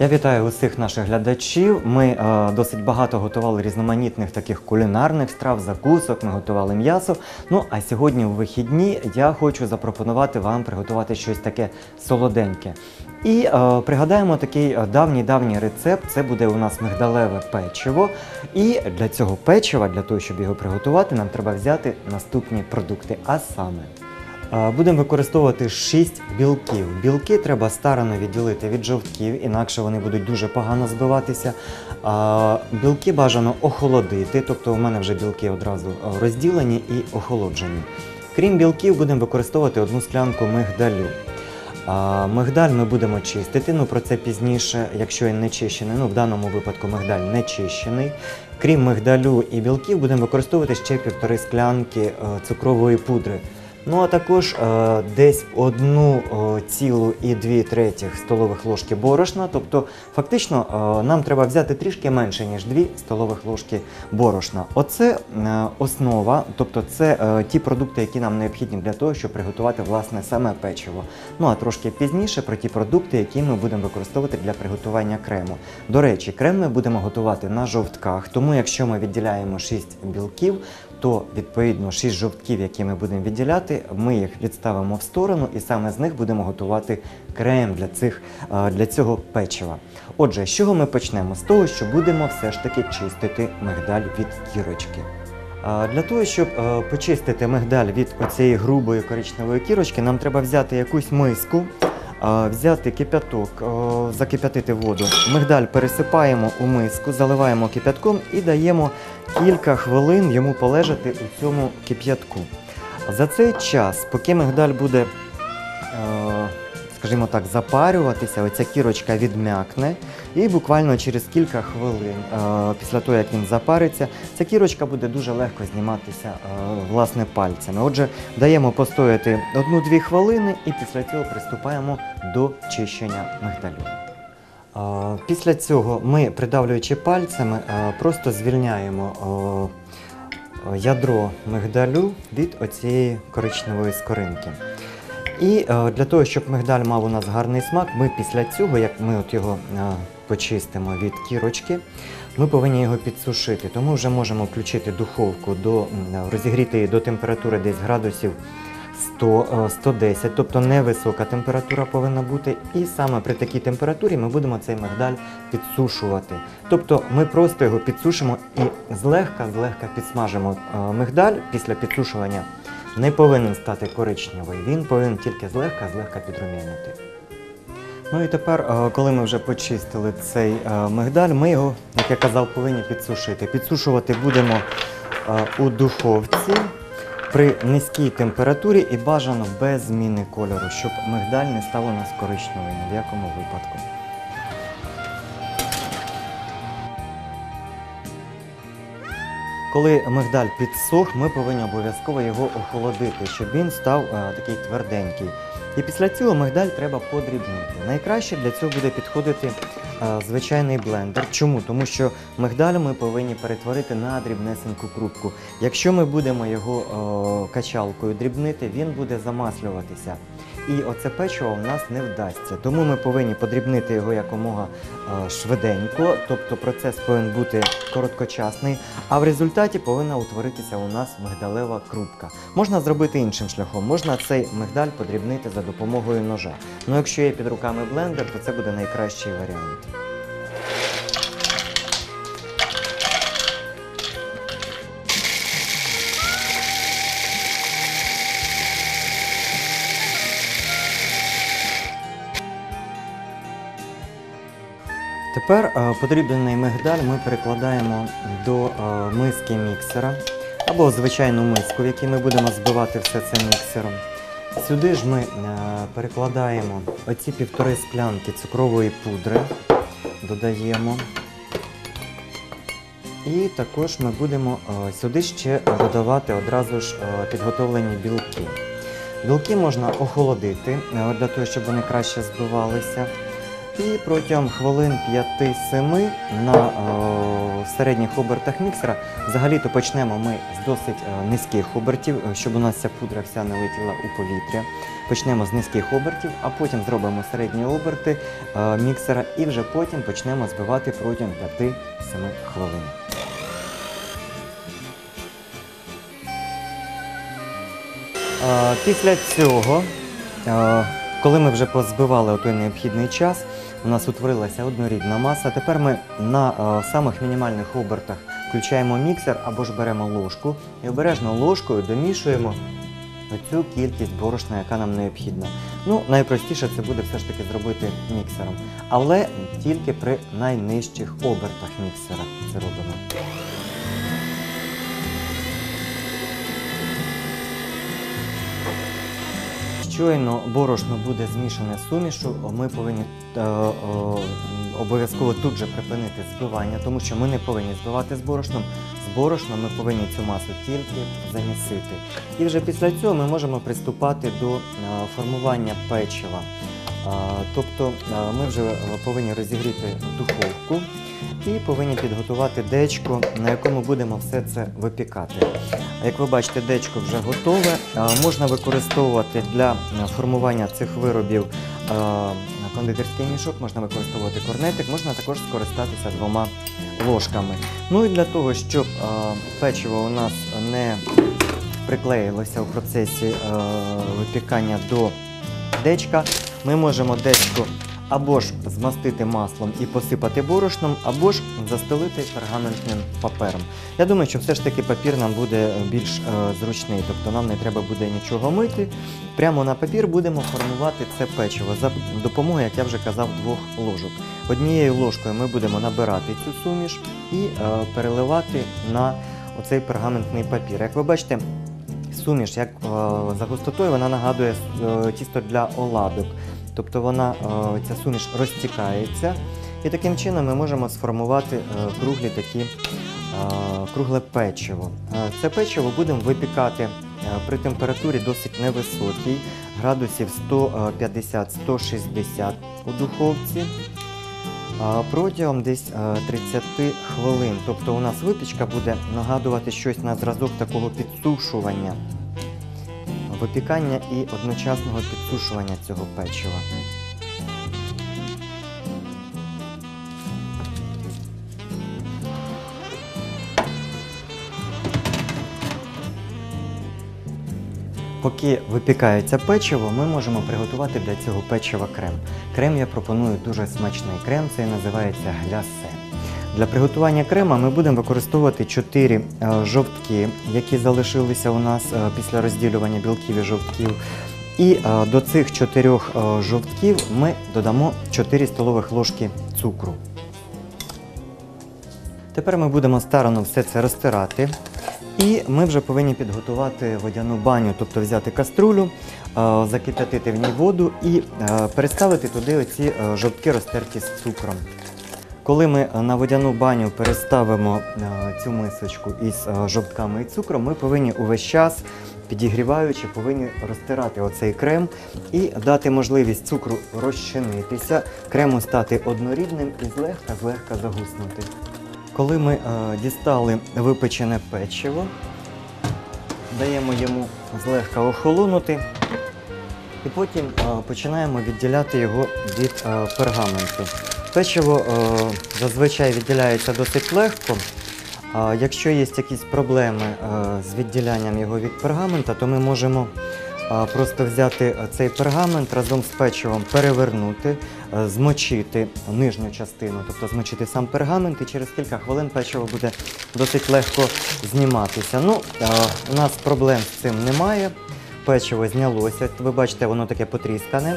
Я вітаю усіх наших глядачів. Ми е, досить багато готували різноманітних таких кулінарних страв, закусок. Ми готували м'ясо. Ну а сьогодні у вихідні я хочу запропонувати вам приготувати щось таке солоденьке. І е, пригадаємо такий е, давній-давній рецепт. Це буде у нас мигдалеве печиво. І для цього печива, для того, щоб його приготувати, нам треба взяти наступні продукти. А саме. Будемо використовувати 6 білків. Білки треба старано відділити від жовтків, інакше вони будуть дуже погано збиватися. Білки бажано охолодити, тобто у мене вже білки одразу розділені і охолоджені. Крім білків, будемо використовувати одну склянку мигдалю. Мигдаль ми будемо чистити, ну про це пізніше, якщо він не чищений. Ну в даному випадку мигдаль не чищений. Крім мигдалю і білків, будемо використовувати ще півтори склянки е, цукрової пудри. Ну а також е, десь одну е, цілу і дві третіх столових ложки борошна. Тобто, фактично, е, нам треба взяти трішки менше, ніж 2 столових ложки борошна. Оце основа, тобто це ті продукти, які нам необхідні для того, щоб приготувати власне саме печиво. Ну а трошки пізніше про ті продукти, які ми будемо використовувати для приготування крему. До речі, крем ми будемо готувати на жовтках, тому якщо ми відділяємо 6 білків, то відповідно 6 жовтків, які ми будемо відділяти, ми їх відставимо в сторону і саме з них будемо готувати крем для, цих, е, для цього печива. Отже, з чого ми почнемо? З того, що будемо все ж таки чистити мигдаль від кірочки. Для того, щоб е, почистити мигдаль від оцієї грубої коричневої кірочки, нам треба взяти якусь миску, взяти кипяток, закип'ятити воду. Мигдаль пересипаємо у миску, заливаємо кипятком і даємо кілька хвилин йому полежати у цьому кип'ятку. За цей час, поки мигдаль буде, е, скажімо так, запарюватися, оця кірочка відм'якне, і буквально через кілька хвилин, е, після того, як він запариться, ця кірочка буде дуже легко зніматися е, власне пальцями. Отже, даємо постояти одну-дві хвилини і після цього приступаємо до чищення мигдалю. Е, Після цього ми, придавлюючи пальцями, просто звільняємо ядро мигдалю від оцієї коричневої скоринки. І для того, щоб мигдаль мав у нас гарний смак, ми після цього, як ми от його почистимо від кірочки, ми повинні його підсушити. Тому вже можемо включити духовку до розігріти її до температури десь градусів 100, е, 110, тобто невисока температура повинна бути. І саме при такій температурі ми будемо цей мигдаль підсушувати. Тобто ми просто його підсушимо і злегка, злегка підсмажимо Е, мигдаль після підсушування. Не повинен стати коричневий, він повинен тільки злегка, злегка підрум'янити. Ну і тепер, е, коли ми вже почистили цей е, мигдаль, ми його, як я казав, повинні підсушити. Підсушувати будемо е, у духовці при низькій температурі і бажано без зміни кольору, щоб мигдаль не став у нас коричневий ні в якому випадку. Коли мигдаль підсох, ми повинні обов'язково його охолодити, щоб він став такий тверденький. І після цього мигдаль треба подрібнити. Найкраще для цього буде підходити звичайний блендер. Чому? Тому що мигдаль ми повинні перетворити на дрібнесеньку крупку. Якщо ми будемо його е, качалкою дрібнити, він буде замаслюватися. І оце печиво в нас не вдасться. Тому ми повинні подрібнити його якомога е, швиденько, тобто процес повинен бути короткочасний, а в результаті повинна утворитися у нас мигдалева крупка. Можна зробити іншим шляхом, можна цей мигдаль подрібнити за допомогою ножа. Ну якщо є під руками блендер, то це буде найкращий варіант. Тепер е, подріблений мигдаль ми перекладаємо до е, миски міксера або звичайну миску, в якій ми будемо збивати все це міксером. Сюди ж ми е, перекладаємо оці півтори склянки цукрової пудри, додаємо. І також ми будемо сюди ще додавати одразу ж підготовлені білки. Білки можна охолодити для того, щоб вони краще збивалися. І протягом хвилин 5-7 на е, середніх обертах міксера взагалі-то почнемо ми з досить е, низьких обертів, е, щоб у нас ця пудра вся не летіла у повітря. Почнемо з низьких обертів, а потім зробимо середні оберти е, міксера і вже потім почнемо збивати протягом 5-7 хвилин. Е, Після цього, е, коли ми вже позбивали той необхідний час, у нас утворилася однорідна маса. Тепер ми на е, самих мінімальних обертах включаємо міксер або ж беремо ложку і обережно ложкою домішуємо цю кількість борошна, яка нам необхідна. Ну, найпростіше це буде все ж таки зробити міксером, але тільки при найнижчих обертах міксера це робимо. Щойно борошно буде змішане з сумішу, ми повинні е, обов'язково тут же припинити збивання, тому що ми не повинні збивати з борошном. З борошном ми повинні цю масу тільки замісити. І вже після цього ми можемо приступати до е, формування печива. Тобто ми вже повинні розігріти духовку і повинні підготувати дечко, на якому будемо все це випікати. Як ви бачите, дечко вже готове. Можна використовувати для формування цих виробів кондитерський мішок, можна використовувати корнетик, можна також скористатися двома ложками. Ну і для того, щоб печиво у нас не приклеїлося у процесі випікання до дечка, ми можемо дечко або ж змастити маслом і посипати борошном, або ж застелити пергаментним папером. Я думаю, що все ж таки папір нам буде більш е, зручний, тобто нам не треба буде нічого мити. Прямо на папір будемо формувати це печиво за допомогою, як я вже казав, двох ложок. Однією ложкою ми будемо набирати цю суміш і е, переливати на оцей пергаментний папір. Як ви бачите, суміш, як е, за густотою, вона нагадує е, тісто для оладок. Тобто вона, е, ця суміш розтікається, і таким чином ми можемо сформувати круглі такі кругле печиво. Це печиво будемо випікати при температурі досить невисокій, градусів 150-160 у духовці. Протягом десь е, 30 хвилин. Тобто у нас випічка буде нагадувати щось на зразок такого підсушування, випікання і одночасного підсушування цього печива. Поки випікається печиво, ми можемо приготувати для цього печива крем. Крем я пропоную дуже смачний крем, це називається глясе. Для приготування крема ми будемо використовувати 4 е, жовтки, які залишилися у нас е, після розділювання білків і жовтків. І е, до цих 4 жовтків ми додамо 4 столових ложки цукру. Тепер ми будемо старано все це розтирати. І ми вже повинні підготувати водяну баню, тобто взяти каструлю, е, закип'ятити в ній воду і е, переставити туди оці е, жовтки розтерті з цукром. Коли ми на водяну баню переставимо цю мисочку із жовтками і цукром, ми повинні увесь час, підігріваючи, повинні розтирати оцей крем і дати можливість цукру розчинитися, крему стати однорідним і злегка злегка загуснути. Коли ми е, дістали випечене печиво, даємо йому злегка охолонути і потім е, починаємо відділяти його від е, пергаменту. Печиво зазвичай відділяється досить легко. Якщо є якісь проблеми з відділянням його від пергамента, то ми можемо просто взяти е, цей пергамент разом з печивом, перевернути, е, змочити нижню частину, тобто змочити сам пергамент, і через кілька хвилин печиво буде досить легко зніматися. Ну, е, у нас проблем з цим немає. Печиво знялося. Ви бачите, воно таке потріскане,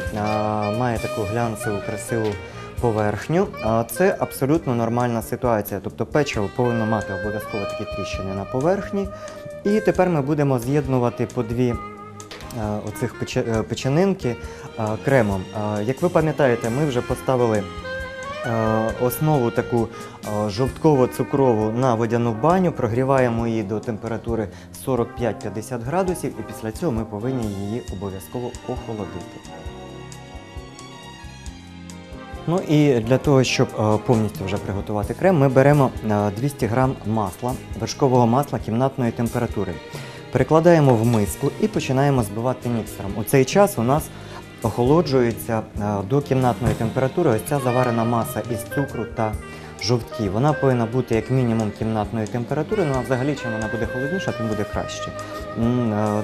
має таку глянцеву, красиву поверхню. Це абсолютно нормальна ситуація. Тобто печиво повинно мати обов'язково такі тріщини на поверхні. І тепер ми будемо з'єднувати по дві оцих пече- е, печенинки е, кремом. Е, Як ви пам'ятаєте, ми вже поставили е, основу таку е, жовтково-цукрову на водяну баню, прогріваємо її до температури 45-50 градусів, і після цього ми повинні її обов'язково охолодити. Ну і для того, щоб е, повністю вже приготувати крем, ми беремо е, 200 г масла, вершкового масла кімнатної температури. Перекладаємо в миску і починаємо збивати міксером. У цей час у нас охолоджується е, до кімнатної температури ось ця заварена маса із цукру та жовтків. Вона повинна бути як мінімум кімнатної температури, ну а взагалі чим вона буде холодніша, тим буде краще. Е,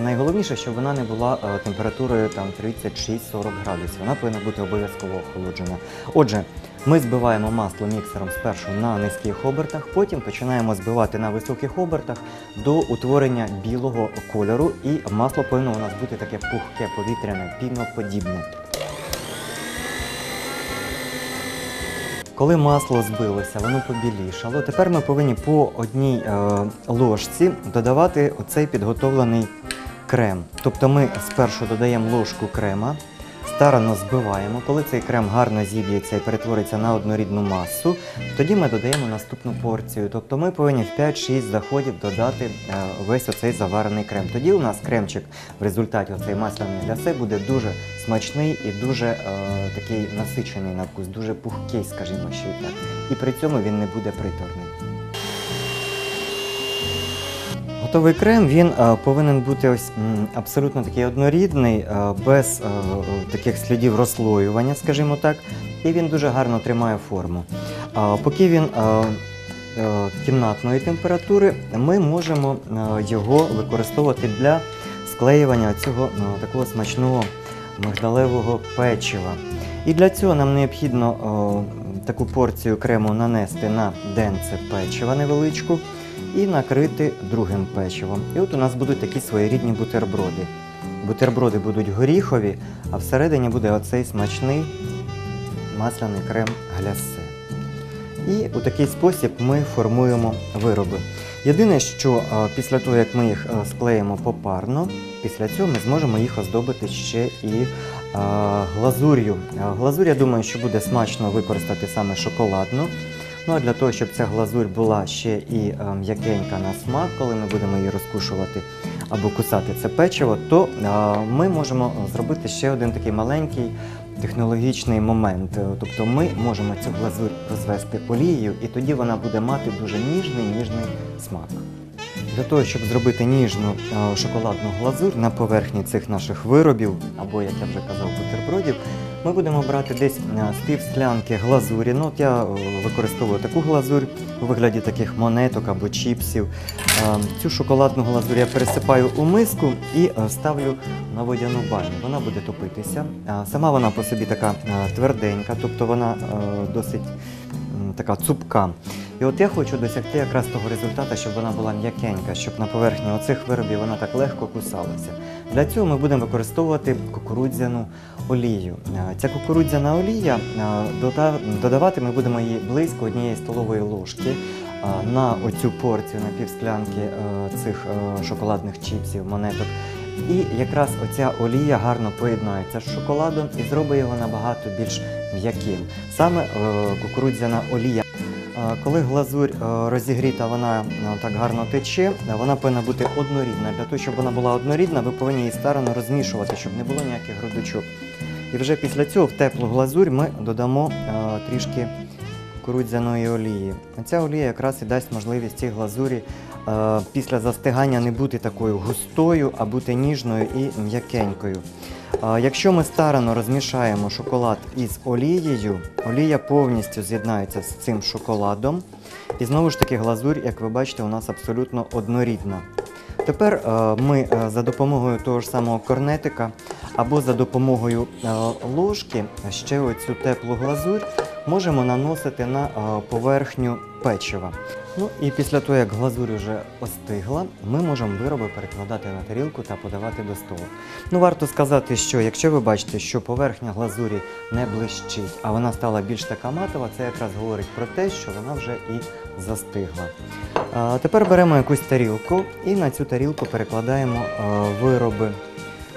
Найголовніше, щоб вона не була е, температурою там 36-40 градусів. Вона повинна бути обов'язково охолоджена. Отже, ми збиваємо масло міксером спершу на низьких обертах, потім починаємо збивати на високих обертах до утворення білого кольору, і масло повинно у нас бути таке пухке, повітряне, піноподібне. Коли масло збилося, воно побілішало. Тепер ми повинні по одній е, ложці додавати оцей підготовлений крем. Тобто ми спершу додаємо ложку крема, старано збиваємо. Коли цей крем гарно зіб'ється і перетвориться на однорідну масу, тоді ми додаємо наступну порцію. Тобто ми повинні в 5-6 заходів додати е, весь оцей заварений крем. Тоді у нас кремчик в результаті оцей масляний лясе буде дуже смачний і дуже е, такий насичений на вкус, дуже пухкий, скажімо, ще й так. І при цьому він не буде приторний. Готовий крем він е, повинен бути ось абсолютно такий однорідний, е, без е, таких слідів розслоювання, скажімо так, і він дуже гарно тримає форму. Поки він кімнатної температури, ми можемо його використовувати для склеювання цього такого смачного мигдалевого печива. І для цього нам необхідно таку порцію крему нанести на денце печива невеличку і накрити другим печивом. І от у нас будуть такі своєрідні бутерброди. Бутерброди будуть горіхові, а всередині буде оцей смачний масляний крем глясе. І у такий спосіб ми формуємо вироби. Єдине, що е, після того, як ми їх е, склеїмо попарно, після цього ми зможемо їх оздобити ще і е, глазур'ю. Глазурь, я думаю, що буде смачно використати саме шоколадну. Ну а для того, щоб ця глазурь була ще і е, м'якенька на смак, коли ми будемо її розкушувати або кусати це печиво, то е, ми можемо зробити ще один такий маленький технологічний момент. Е, Тобто ми можемо цю глазурь розвести олією, і тоді вона буде мати дуже ніжний ніжний смак. Для того, щоб зробити ніжну шоколадну глазурь на поверхні цих наших виробів, або, як я вже казав, бутербродів, ми будемо брати десь е, з пів склянки глазурі. Ну, от я е, використовую таку глазурь у вигляді таких монеток або чіпсів. Е, Цю шоколадну глазурь я пересипаю у миску і ставлю на водяну баню. Вона буде топитися. Сама вона по собі така тверденька, тобто вона досить така цупка. І от я хочу досягти якраз того результату, щоб вона була м'якенька, щоб на поверхні оцих виробів вона так легко кусалася. Для цього ми будемо використовувати кукурудзяну олію. Е, Ця кукурудзяна олія, е, додавати ми будемо її близько однієї столової ложки е, на оцю порцію на півсклянки цих шоколадних чіпсів, монеток. І якраз оця олія гарно поєднається з шоколадом і зробить його набагато більш м'яким. Саме кукурудзяна олія. Коли глазурь розігріта, вона так гарно тече, вона повинна бути однорідна. Для того, щоб вона була однорідна, ви повинні її старано розмішувати, щоб не було ніяких грудочок. І вже після цього в теплу глазурь ми додамо трішки кукурудзяної олії. Ця олія якраз і дасть можливість цій глазурі після застигання не бути такою густою, а бути ніжною і м'якенькою. Якщо ми старано розмішаємо шоколад із олією, олія повністю з'єднається з цим шоколадом. І знову ж таки глазурь, як ви бачите, у нас абсолютно однорідна. Тепер е, ми е, за допомогою того ж самого корнетика або за допомогою е, ложки ще оцю теплу глазурь можемо наносити на е, поверхню печива. Ну і після того, як глазурь вже остигла, ми можемо вироби перекладати на тарілку та подавати до столу. Ну, варто сказати, що якщо ви бачите, що поверхня глазурі не блищить, а вона стала більш така матова, це якраз говорить про те, що вона вже і застигла. Тепер беремо якусь тарілку і на цю тарілку перекладаємо е, вироби,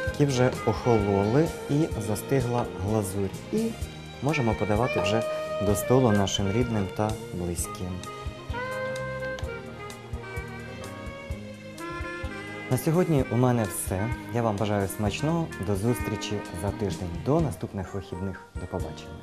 які вже охололи і застигла глазурь. І можемо подавати вже до столу нашим рідним та близьким. На сьогодні у мене все. Я вам бажаю смачного. До зустрічі за тиждень. До наступних вихідних. До побачення.